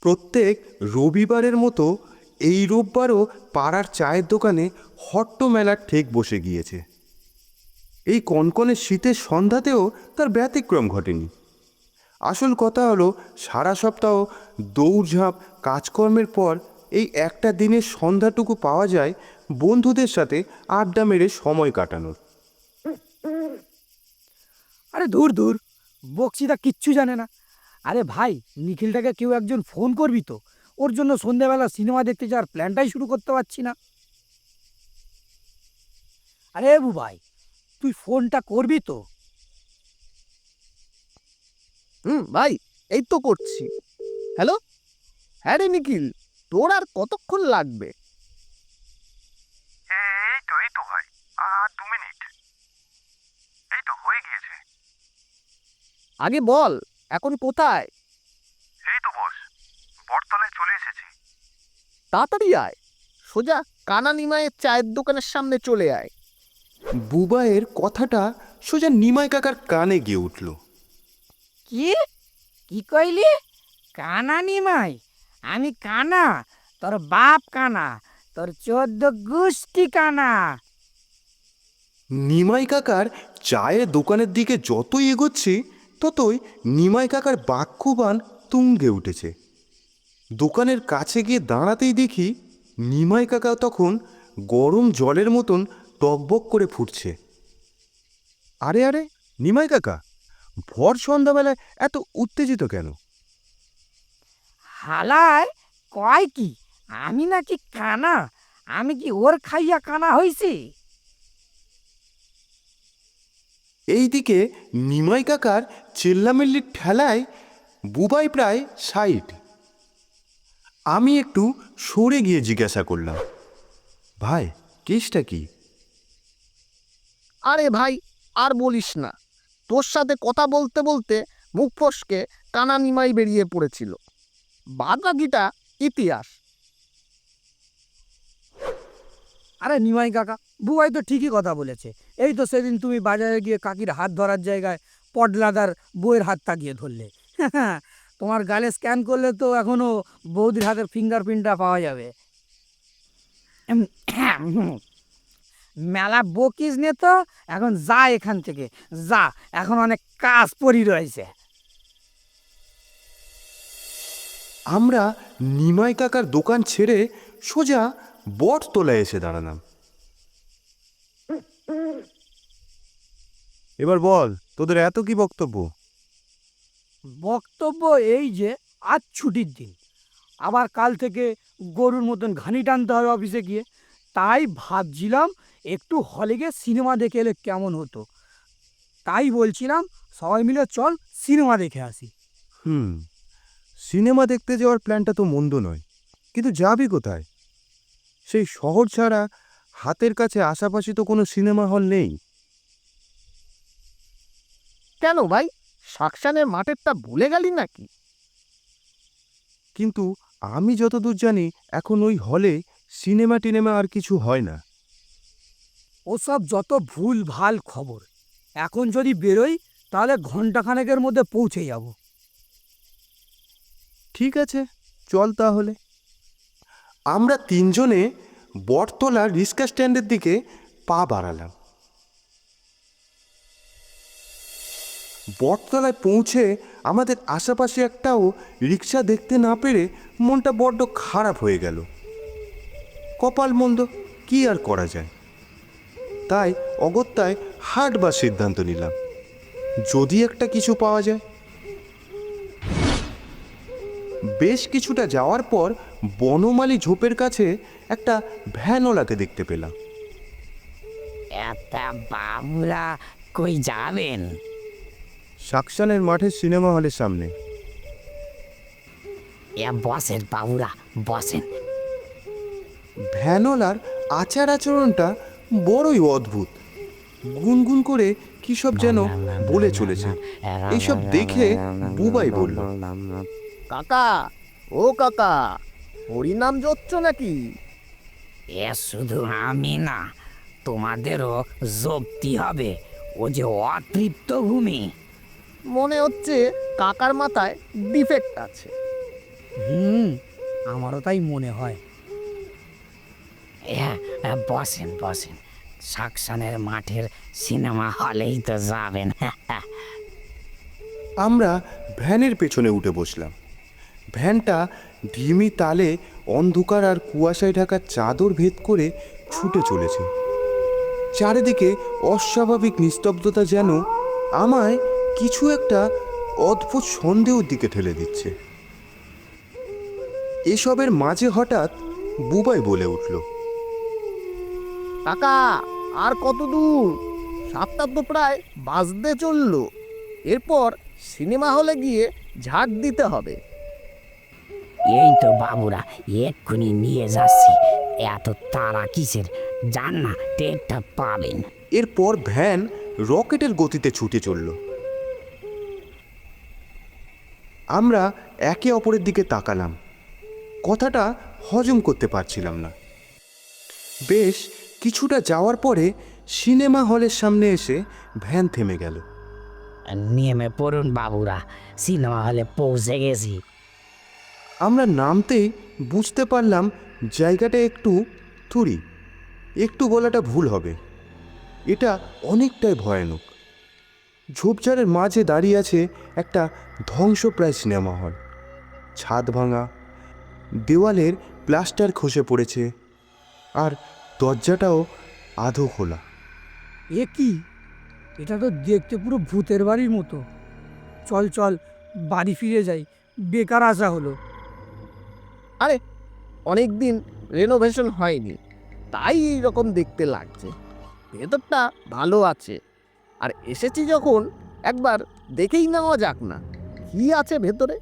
প্রত্যেক রবিবারের মতো এই রোববারও পাড়ার চায়ের দোকানে হট্ট মেলার ঠেক বসে গিয়েছে। এই কনকনে শীতের সন্ধ্যাতেও তার ব্যতিক্রম ঘটেনি। আসল কথা হলো, সারা সপ্তাহ দৌড়ঝাঁপ, কাজকর্মের পর এই একটা দিনের সন্ধ্যাটুকু পাওয়া যায় বন্ধুদের সাথে আড্ডা মেরে সময় কাটানোর। আরে দূর দূর। বক্সিটা কিচ্ছু জানে না। আরে ভাই নিখিলটাকে কেউ একজন ফোন করবি তো? ওর জন্য সন্ধ্যাবেলা সিনেমা দেখতে যাওয়ার প্ল্যানটাই শুরু করতে পারছি না। আরে বু ভাই তুই ফোনটা করবি তো? হুম ভাই এই তো করছি। হ্যালো হ্যাঁ রে নিখিল তোর আর কতক্ষণ লাগবে? এই তো এই তো ভাই আর দু মিনিট। এই তো হয়ে গিয়েছে। আগে বল এখন কোথায়? এই তো বস বটতলায় চলে এসেছি। তাড়াতাড়ি আয়। সোজা কানা নিমায়ের চায়ের দোকানের সামনে চলে আয়। বুবাইয়ের কথাটা সোজা নিমাই কাকার কানে গিয়ে উঠল। কি? কি কইলি? কানা নিমাই আমি কানা তোর বাপ কানা তোর চোদ্দ গোষ্ঠী কানা। নিমাই কাকার চায়ের দোকানের দিকে যতই এগোচ্ছি ততই নিমাই কাকার বাক্যবান তুঙ্গে উঠেছে। দোকানের কাছে গিয়ে দাঁড়াতেই দেখি নিমাই কাকা তখন গরম জলের মতন টকবক করে ফুটছে। আরে আরে, নিমাই কাকা, ভর সন্ধ্যাবেলায় এত উত্তেজিত কেন? হালায়, কয় কি? আমি নাকি কানা, আমি কি ওর খাইয়া কানা হইছি? এইদিকে নিমাই কাকার চেল্লামেল্লির ঠেলায় বুবাই প্রায় সাইড আমি একটু সরে গিয়ে জিজ্ঞাসা করলাম ভাই কেসটা কি? আরে ভাই আর বলিস না। তোর সাথে কথা বলতে বলতে মুখ ফসকে কানা নিমাই বেরিয়ে পড়েছিল। বাদবাকিটা ইতিহাস। আরে নিমাই কাকা বুবাই তো ঠিকই কথা বলেছে। এই তো সেদিন তুমি বাজারে গিয়ে কাকির হাত ধরার জায়গায় পডলাদার বইয়ের হাত তাকিয়ে ধরলে। তোমার গালে স্ক্যান করলে তো এখনও বৌদির হাতের ফিঙ্গারপ্রিন্টটা পাওয়া যাবে। মেলা বকিস নে তো, এখন যা এখান থেকে, যা, এখন অনেক কাজ পড়ি রয়েছে। আমরা নিমাই কাকার দোকান ছেড়ে সোজা বটতলায় এসে দাঁড়ালাম। এবার বল তোদের এত কি বক্তব্য? বক্তব্য এই যে আজ ছুটির দিন। আবার কাল থেকে গরুর মতন ঘানি টানতে হবে অফিসে গিয়ে। তাই ভাবছিলাম একটু হলে গিয়ে সিনেমা দেখে এলে কেমন হতো। তাই বলছিলাম সবাই মিলে চল সিনেমা দেখে আসি। হুম সিনেমা দেখতে যাওয়ার প্ল্যানটা তো মন্দ নয়। কিন্তু যাবি কোথায়? সেই শহর ছাড়া হাতের কাছে আশাপাশি তো কোনো সিনেমা হল নেই। কেন ভাই? শাকসানের মাঠেরটা ভুলে গেলি নাকি? কিন্তু আমি যতদূর জানি এখন ওই হলে সিনেমা টিনেমা আর কিছু হয় না। ওসব যত ভুল ভালো খবর। এখন যদি বেরোই তাহলে ঘন্টাখানেকের মধ্যে পৌঁছে যাব। ঠিক আছে চল তাহলে। আমরা তিনজনে বটতলা রিক্সা স্ট্যান্ডের দিকে পা বাড়ালাম। বটতলায় পৌঁছে আমাদের আশেপাশে একটাও রিক্সা দেখতে না পেরে মনটা বড্ড খারাপ হয়ে গেল। কপাল মন্দ, কি আর করা যায়? তাই অগত্যায় হাটবার সিদ্ধান্ত নিলাম। যদি একটা কিছু পাওয়া যায়। বেশ কিছুটা যাওয়ার পর বনমালী ঝোপের কাছে একটা ভ্যানওয়ালাকে দেখতে পেলাম একটা বাবুরা কই যাবেন সাকসানের মাঠের সিনেমা হলের সামনে এ বসেন বাবুরা বসেন ভ্যানওয়ালার আচার আচরণটা বড়ই অদ্ভুত গুনগুন করে কী সব যেন বলে চলেছে এইসব দেখে বুবাই বলল কাকা ও কাকা হরিনাম জোচ্ছ নাকি এ শুধু আমি না তোমাদেরও জপ্তি হবে। ও যে অতৃপ্ত ভূমি। মনে হচ্ছে কাকার মাথায় ডিফেক্ট আছে। হুম আমারও তাই মনে হয়। হ্যাঁ বসেন বসেন। সাকসানের মাঠের সিনেমা হলেই তো যাবেন। আমরা ভ্যানের পেছনে উঠে বসলাম। ভ্যানটা ধিমি তালে অন্ধকার আর কুয়াশায় ঢাকা চাদর ভেদ করে ছুটে চলেছে। চারিদিকে অস্বাভাবিক নিস্তব্ধতা যেন আমায় কিছু একটা অদ্ভুত সন্দেহের দিকে ঠেলে দিচ্ছে। এসবের মাঝে হঠাৎ বুবাই বলে উঠল, কাকা, আর কত দূর সাতটা তো প্রায় বাজতে চলল। এরপর সিনেমা হলে গিয়ে ঝাঁক দিতে হবে। এই তো বাবুরা এক্ষুনি নিয়ে যাচ্ছি এত তারা কিসের যান না টেরটা পাবেন এরপর ভ্যান রকেটের গতিতে ছুটে চলল। আমরা একে অপরের দিকে তাকালাম। কথাটা হজম করতে পারছিলাম না। বেশ কিছুটা যাওয়ার পরে সিনেমা হলের সামনে এসে ভ্যান থেমে গেল। নেমে পড়ুন বাবুরা সিনেমা হলে পৌঁছে গেছি। আমরা নামতেই বুঝতে পারলাম জায়গাটা একটু থুরি। একটু বলাটা ভুল হবে। এটা অনেকটাই ভয়ানক। ঝোপঝাড়ের মাঝে দাঁড়িয়ে আছে একটা ধ্বংসপ্রায় সিনেমা হল। ছাদ ভাঙা, দেওয়ালের প্লাস্টার খসে পড়েছে, আর দরজাটাও আধো খোলা। এ কি? এটা তো দেখতে পুরো ভূতের বাড়ির মতো। চল চল, বাড়ি ফিরে যাই। বেকার আসা হলো। আরে অনেক দিন রেনোভেশন হয়নি, তাই এইরকম দেখতে লাগছে। ভেতরটা ভালো আছে। আর এসেছি যখন, একবার দেখেই নেওয়া যাক না, কি আছে ভেতরে?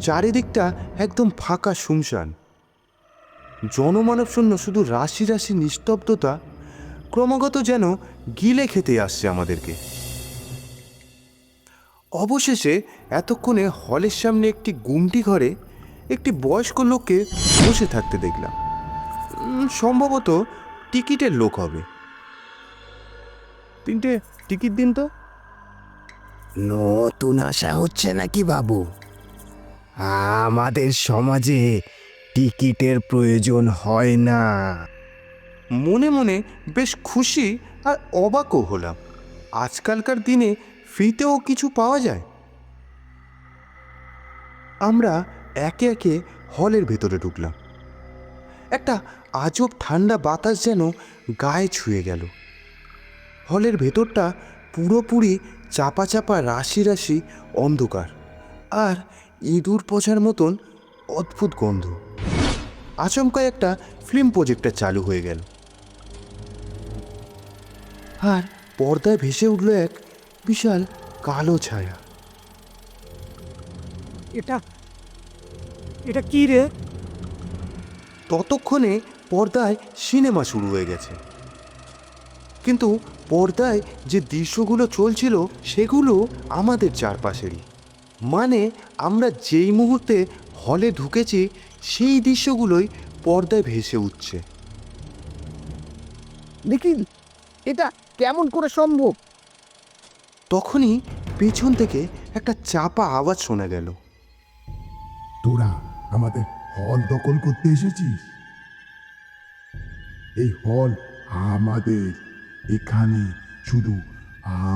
চারিদিকটা একদম ফাঁকা শুমশান জনমানব শূন্য শুধু রাশি রাশি নিস্তব্ধতা, ক্রমাগত যেন গিলে খেতে আসছে আমাদেরকে। অবশেষে এতক্ষণে হলের সামনে একটি গুমটি ঘরে একটি বয়স্ক লোককে বসে থাকতে দেখলাম। সম্ভবত টিকিটের লোক হবে। তিনটে টিকিট দিন তো? নতুন আশা হচ্ছে নাকি বাবু? আমাদের সমাজে টিকিটের প্রয়োজন হয় না। মনে মনে বেশ খুশি আর অবাকও হলাম। আজকালকার দিনে ফ্রিতেও কিছু পাওয়া যায়? আমরা একে একে হলের ভেতরে ঢুকলাম। একটা আজব ঠান্ডা বাতাস যেন গায়ে ছুঁয়ে গেল। হলের ভেতরটা পুরোপুরি চাপা চাপা রাশি রাশি অন্ধকার আর ইঁদুর পচার মতন অদ্ভুত গন্ধ। আচমকায় একটা ফিল্ম প্রজেক্টর চালু হয়ে গেল। আর পর্দায় ভেসে উঠল এক বিশাল কালো ছায়া। এটা এটা কি রে? ততক্ষণে পর্দায় সিনেমা শুরু হয়ে গেছে। কিন্তু পর্দায় যে দৃশ্যগুলো চলছিল সেগুলো আমাদের চারপাশেরই। মানে আমরা যেই মুহূর্তে হলে ঢুকেছি সেই দৃশ্যগুলোই পর্দায় ভেসে উঠছে। দেখি এটা কেমন করে সম্ভব? তখনই পেছন থেকে একটা চাপা আওয়াজ শোনা গেল। তোরা আমাদের হল দখল করতে এসেছিস? এই হল আমাদের। এখানে শুধু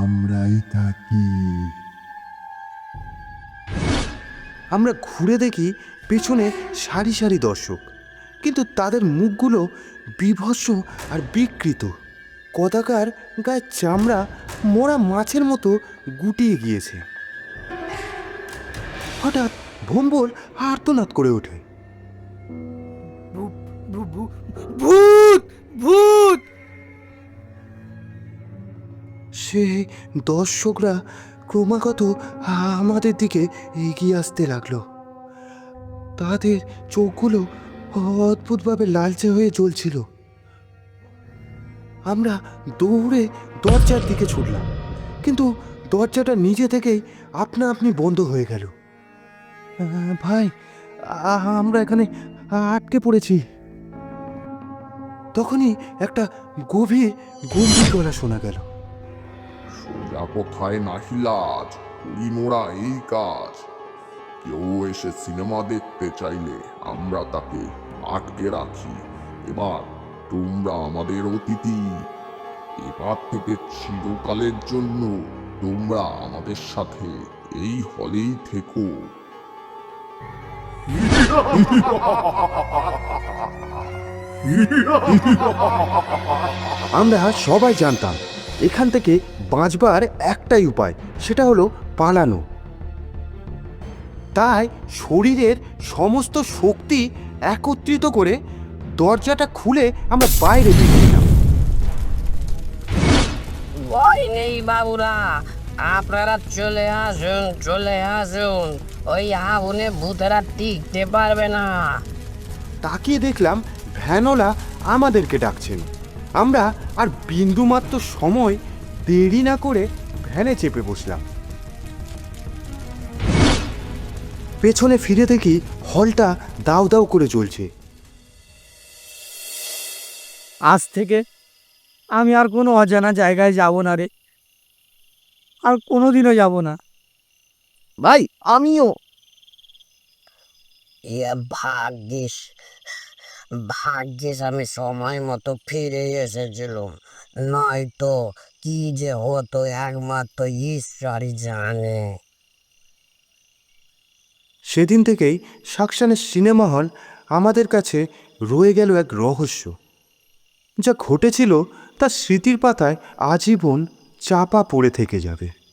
আমরাই থাকি। আমরা ঘুরে দেখি পেছনে সারি সারি দর্শক, কিন্তু তাদের মুখগুলো বিভৎস আর বিকৃত। কদাকার গায়ের চামড়া মরা মাছের মতো গুটিয়ে গিয়েছে। হঠাৎ ভম্বল আর্তনাদ করে ওঠে। ভূত ভূত! সেই দর্শকরা ক্রমাগত আমাদের দিকে এগিয়ে আসতে লাগল। তাদের চোখগুলো অদ্ভুতভাবে লালচে হয়ে জ্বলছিল। আমরা দৌড়ে দরজার দিকে ছুটলাম কিন্তু দরজাটা নিজে থেকেই আপনা আপনি বন্ধ হয়ে গেল। ভাই আমরা এখানে আটকে পড়েছি। তখনই একটা গভীর গম্ভীর গলা। শোনা গেল কোথায় করি মোরা এই কাজ। কেউ এসে সিনেমা দেখতে চাইলে আমরা তাকে আটকে রাখি। এবার তোমরা আমাদের অতিথি। এবার থেকে চিরকালের জন্য তোমরা আমাদের সাথে এই হলেই থেকো। আমরা সবাই জানতাম, এখান থেকে বাঁচবার একটাই উপায়, সেটা হলো পালানো। তাই শরীরের সমস্ত শক্তি একত্রিত করে দরজাটা খুলে আমরা বাইরে ভয় নেই বাবুরা। আপনারা চলে আসুন চলে আসুন। ওই আগুনে ভূতেরা টিকতে পারবে না। তাকিয়ে দেখলাম ভ্যানওয়ালা আমাদেরকে ডাকছেন। আমরা আর বিন্দুমাত্র সময় দেরি না করে ভ্যানে চেপে বসলাম। পেছনে ফিরে দেখি হলটা দাউ দাউ করে চলছে আজ থেকে আমি আর কোনো অজানা জায়গায় যাব না রে। আর কোনোদিনও যাব না। ভাই আমিও। এ ভাগ্যিস ভাগ্যিস আমি সময় মতো ফিরে এসেছিলাম। নয়তো কি যে হতো একমাত্র ঈশ্বরই জানে। সেদিন থেকেই সাকসানের সিনেমা হল আমাদের কাছে রয়ে গেল এক রহস্য। যা ঘটেছিল তা স্মৃতির পাতায় আজীবন চাপা পড়ে থেকে যাবে।